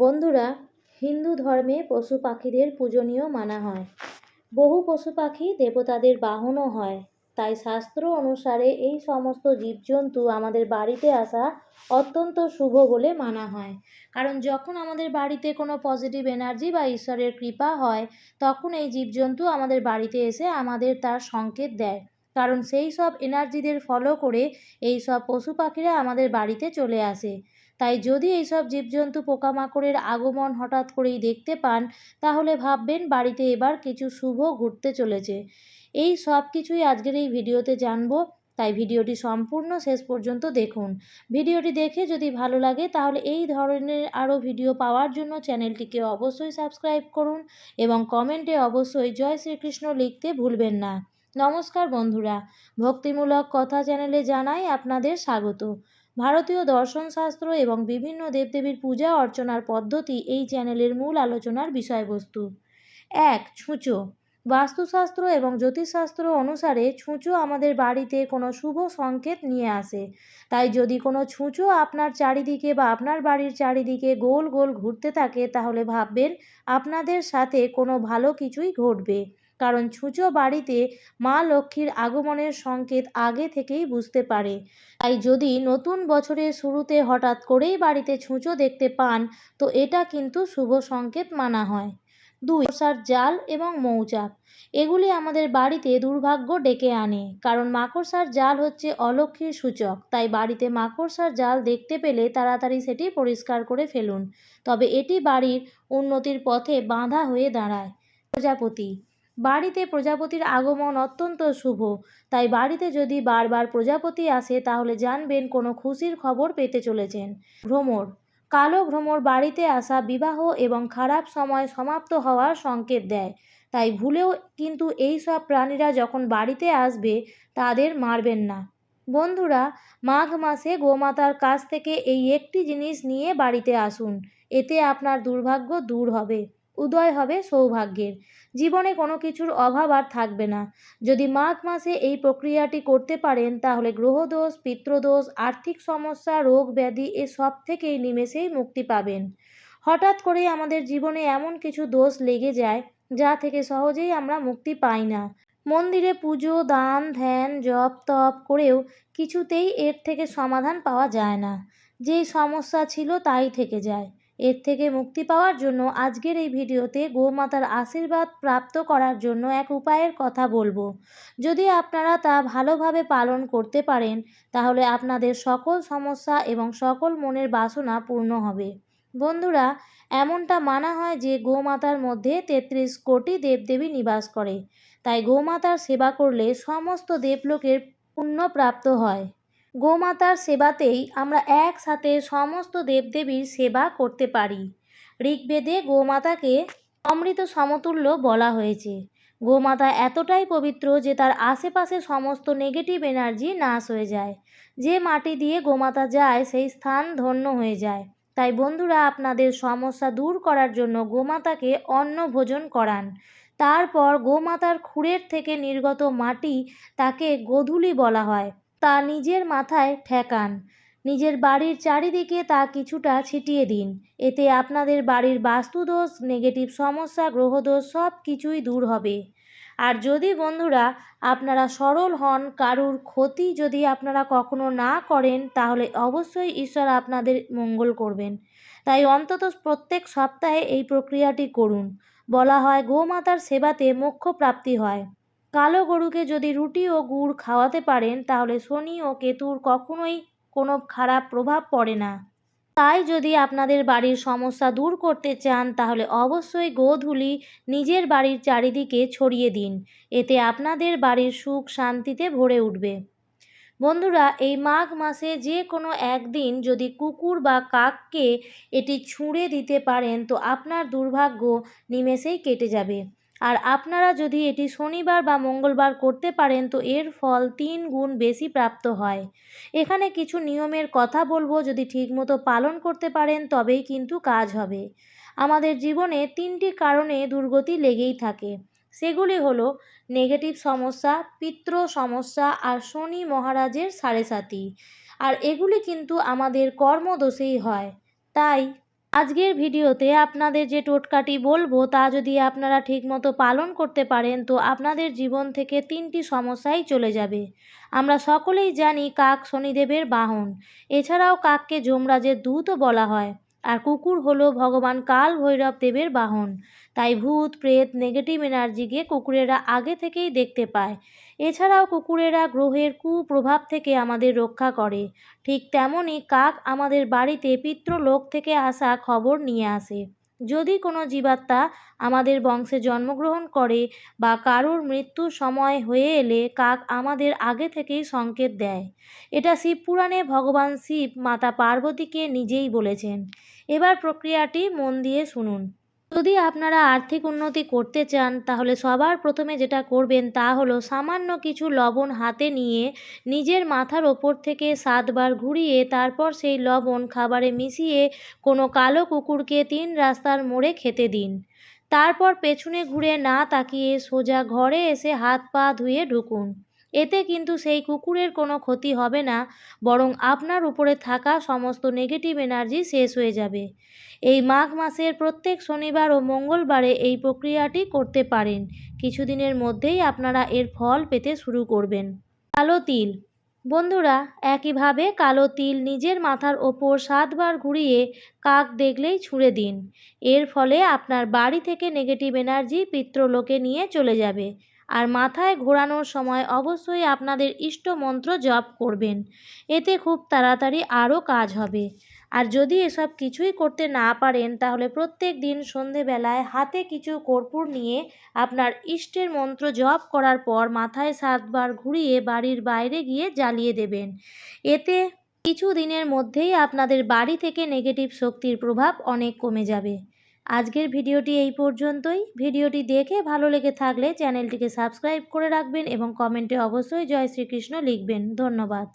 বন্ধুরা, হিন্দু ধর্মে পশু পাখিদের পূজনীয় মানা হয়। বহু পশু পাখি দেবতাদের বাহনও হয়। তাই শাস্ত্র অনুসারে এই সমস্ত জীবজন্তু আমাদের বাড়িতে আসা অত্যন্ত শুভ বলে মানা হয়। কারণ যখন আমাদের বাড়িতে কোনো পজিটিভ এনার্জি বা ঈশ্বরের কৃপা হয়, তখন এই জীবজন্তু আমাদের বাড়িতে এসে আমাদের তার সংকেত দেয়। কারণ সেই সব এনার্জিদের ফলো করে এই সব পশু পাখিরা আমাদের বাড়িতে চলে আসে। তাই যদি এইসব জীবজন্তু পোকামাকড়ের আগমন হঠাৎ করেই দেখতে পান, তাহলে ভাববেন বাড়িতে এবার কিছু শুভ ঘটতে চলেছে। এই সব কিছুই আজকের এই ভিডিওতে জানব। তাই ভিডিওটি সম্পূর্ণ শেষ পর্যন্ত দেখুন। ভিডিওটি দেখে যদি ভালো লাগে, তাহলে এই ধরনের আরও ভিডিও পাওয়ার জন্য চ্যানেলটিকে অবশ্যই সাবস্ক্রাইব করুন এবং কমেন্টে অবশ্যই জয় শ্রীকৃষ্ণ লিখতে ভুলবেন না। নমস্কার বন্ধুরা। ভক্তিমূলক কথা চ্যানেলে জানাই আপনাদের স্বাগত। ভারতীয় দর্শনশাস্ত্র এবং বিভিন্ন দেবদেবীর পূজা অর্চনার পদ্ধতি এই চ্যানেলের মূল আলোচনার বিষয়বস্তু। এক, ছুঁচো। বাস্তুশাস্ত্র এবং জ্যোতিষশাস্ত্র অনুসারে ছুঁচো আমাদের বাড়িতে কোনো শুভ সংকেত নিয়ে আসে। তাই যদি কোনো ছুঁচো আপনার চারিদিকে বা আপনার বাড়ির চারিদিকে গোল গোল ঘুরতে থাকে, তাহলে ভাববেন আপনাদের সাথে কোনো ভালো কিছুই ঘটবে। কারণ ছুঁচো বাড়িতে মা লক্ষ্মীর আগমনের সংকেত আগে থেকেই বুঝতে পারে। তাই যদি নতুন বছরের শুরুতে হঠাৎ করেই বাড়িতে ছুঁচো দেখতে পান, তো এটা কিন্তু শুভ সংকেত মানা হয়। দুই মশার জাল এবং মৌচাক। এগুলি আমাদের বাড়িতে দুর্ভাগ্য ডেকে আনে, কারণ মাকড়সার জাল হচ্ছে অলক্ষীর সূচক। তাই বাড়িতে মাকড়সার জাল দেখতে পেলে তাড়াতাড়ি সেটি পরিষ্কার করে ফেলুন। তবে এটি বাড়ির উন্নতির পথে বাঁধা হয়ে দাঁড়ায়। প্রজাপতি বাড়িতে প্রজাপতির আগমন অত্যন্ত শুভ। তাই বাড়িতে যদি বারবার প্রজাপতি আসে, তাহলে জানবেন কোনো খুশির খবর পেতে চলেছেন। ভ্রমর। কালো ভ্রমর বাড়িতে আসা বিবাহ এবং খারাপ সময় সমাপ্ত হওয়ার সংকেত দেয়। তাই ভুলেও কিন্তু এই সব প্রাণীরা যখন বাড়িতে আসবে, তাদের মারবেন না। বন্ধুরা, মাঘ মাসে গোমাতার কাছ থেকে এই একটি জিনিস নিয়ে বাড়িতে আসুন। এতে আপনার দুর্ভাগ্য দূর হবে। উদয় হবে সৌভাগ্যের। জীবনে কোনো কিছুর অভাব আর থাকবে না। যদি মাঘ মাসে এই প্রক্রিয়াটি করতে পারেন, তাহলে গ্রহদোষ, পিত্রদোষ, আর্থিক সমস্যা, রোগ ব্যাধি এ সব থেকেই নিমেষেই মুক্তি পাবেন। হঠাৎ করেই আমাদের জীবনে এমন কিছু দোষ লেগে যায়, যা থেকে সহজেই আমরা মুক্তি পাই না। মন্দিরে পুজো, দান, ধ্যান, জপ তপ করেও কিছুতেই এর থেকে সমাধান পাওয়া যায় না। যেই সমস্যা ছিল তাই থেকে যায়। এর থেকে মুক্তি পাওয়ার জন্য আজকের এই ভিডিওতে গোমাতার আশীর্বাদ প্রাপ্ত করার জন্য এক উপায়ের কথা বলব। যদি আপনারা তা ভালোভাবে পালন করতে পারেন, তাহলে আপনাদের সকল সমস্যা এবং সকল মনের বাসনা পূর্ণ হবে। বন্ধুরা, এমনটা মানা হয় যে গোমাতার মধ্যে তেত্রিশ কোটি দেবদেবী নিবাস করে। তাই গোমাতার সেবা করলে সমস্ত দেবলোকের পুণ্য প্রাপ্ত হয়। গোমাতার সেবাতেই আমরা একসাথে সমস্ত দেবদেবীর সেবা করতে পারি। ঋগ্বেদে গোমাতাকে অমৃত সমতুল্য বলা হয়েছে। গোমাতা এতটাই পবিত্র যে তার আশেপাশে সমস্ত নেগেটিভ এনার্জি নাশ হয়ে যায়। যে মাটি দিয়ে গোমাতা যায়, সেই স্থান ধন্য হয়ে যায়। তাই বন্ধুরা, আপনাদের সমস্যা দূর করার জন্য গোমাতাকে অন্ন ভোজন করান। তারপর গোমাতার খুঁড়ের থেকে নির্গত মাটি তাকে গোধূলি বলা হয়। তা নিজের মাথায় ঠেকান। নিজের বাড়ির চারিদিকে তা কিছুটা ছিটিয়ে দিন। এতে আপনাদের বাড়ির বাস্তুদোষ নেগেটিভ সমস্যা, গ্রহদোষ সব কিছুই দূর হবে। আর যদি বন্ধুরা আপনারা সরল হন, কারুর ক্ষতি যদি আপনারা কখনো না করেন, তাহলে অবশ্যই ঈশ্বর আপনাদের মঙ্গল করবেন। তাই অন্তত প্রত্যেক সপ্তাহে এই প্রক্রিয়াটি করুন। বলা হয়, গোমাতার সেবাতে মোক্ষ প্রাপ্তি হয়। কালো গরুকে যদি রুটি ও গুড় খাওয়াতে পারেন, তাহলে শনি ও কেতুর কখনোই কোনো খারাপ প্রভাব পড়ে না। তাই যদি আপনাদের বাড়ির সমস্যা দূর করতে চান, তাহলে অবশ্যই গোধূলি নিজের বাড়ির চারিদিকে ছড়িয়ে দিন। এতে আপনাদের বাড়ির সুখ শান্তিতে ভরে উঠবে। বন্ধুরা, এই মাঘ মাসে যে কোনো একদিন যদি কুকুর বা কাককে এটি ছুঁড়ে দিতে পারেন, তো আপনার দুর্ভাগ্য নিমেষেই কেটে যাবে। আর আপনারা যদি এটি শনিবার বা মঙ্গলবার করতে পারেন, তো এর ফল তিন গুণ বেশি প্রাপ্ত হয়। এখানে কিছু নিয়মের কথা বলব, যদি ঠিকমতো পালন করতে পারেন, তবেই কিন্তু কাজ হবে। আমাদের জীবনে তিনটি কারণে দুর্গতি লেগেই থাকে। সেগুলি হলো, নেগেটিভ সমস্যা, পিত্র সমস্যা আর শনি মহারাজের সাড়ে সাতি। আর এগুলি কিন্তু আমাদের কর্মদোষেই হয়। তাই আজকের ভিডিওতে আপনাদের যে টোটকাটি বলব তা যদি আপনারা ঠিকমতো পালন করতে পারেন, তো আপনাদের জীবন থেকে তিনটি সমস্যাই চলে যাবে। আমরা সকলেই জানি কাক শনিদেবের বাহন। এছাড়াও কাককে যমরাজের দূতও বলা হয়, আর কুকুর হলো ভগবান কাল ভৈরব দেবের বাহন। তাই ভূত, প্রেত, নেগেটিভ এনার্জিকে কুকুরেরা আগে থেকেই দেখতে পায়। এছাড়াও কুকুরেরা গ্রহের কুপ্রভাব থেকে আমাদের রক্ষা করে। ঠিক তেমনই কাক আমাদের বাড়িতে পিতৃলোক থেকে আসা খবর নিয়ে আসে। যদি কোনো জীবাত্মা আমাদের বংশে জন্মগ্রহণ করে বা কারুর মৃত্যুর সময় হয়ে এলে কাক আমাদের আগে থেকেই সংকেত দেয়। এটা শিবপুরাণে ভগবান শিব মাতা পার্বতীকে নিজেই বলেছেন। এবার প্রক্রিয়াটি মন দিয়ে শুনুন। যদি আপনারা আর্থিক উন্নতি করতে চান, তাহলে সবার প্রথমে যেটা করবেন তা হলো সামান্য কিছু লবণ হাতে নিয়ে নিজের মাথার ওপর থেকে সাতবার ঘুরিয়ে তারপর সেই লবণ খাবারে মিশিয়ে কোনো কালো কুকুরকে তিন রাস্তার মোড়ে খেতে দিন। তারপর পেছনে ঘুরে না তাকিয়ে সোজা ঘরে এসে হাত পা ধুয়ে ঢুকুন। এতে কিন্তু সেই কুকুরের কোনো ক্ষতি হবে না, বরং আপনার উপরে থাকা সমস্ত নেগেটিভ এনার্জি শেষ হয়ে যাবে। এই মাঘ মাসের প্রত্যেক শনিবার ও মঙ্গলবারে এই প্রক্রিয়াটি করতে পারেন। কিছুদিনের মধ্যেই আপনারা এর ফল পেতে শুরু করবেন। কালো তিল। বন্ধুরা, একইভাবে কালো তিল নিজের মাথার ওপর সাতবার ঘুরিয়ে কাক দেখলেই ছুঁড়ে দিন। এর ফলে আপনার বাড়ি থেকে নেগেটিভ এনার্জি পিত্রলোকে নিয়ে চলে যাবে। আর মাথায় ঘোরানোর সময় অবশ্যই আপনাদের ইষ্ট মন্ত্র জপ করবেন। এতে খুব তাড়াতাড়ি আরও কাজ হবে। আর যদি এসব কিছুই করতে না পারেন, তাহলে প্রত্যেক দিন সন্ধেবেলায় হাতে কিছু কর্পূর নিয়ে আপনার ইষ্টের মন্ত্র জপ করার পর মাথায় সাতবার ঘুরিয়ে বাড়ির বাইরে গিয়ে জ্বালিয়ে দেবেন। এতে কিছু দিনের মধ্যেই আপনাদের বাড়ি থেকে নেগেটিভ শক্তির প্রভাব অনেক কমে যাবে। আজকের ভিডিওটি এই পর্যন্তই। ভিডিওটি দেখে ভালো লেগে থাকলে চ্যানেলটিকে সাবস্ক্রাইব করে রাখবেন এবং কমেন্টে অবশ্যই জয় শ্রীকৃষ্ণ লিখবেন। ধন্যবাদ।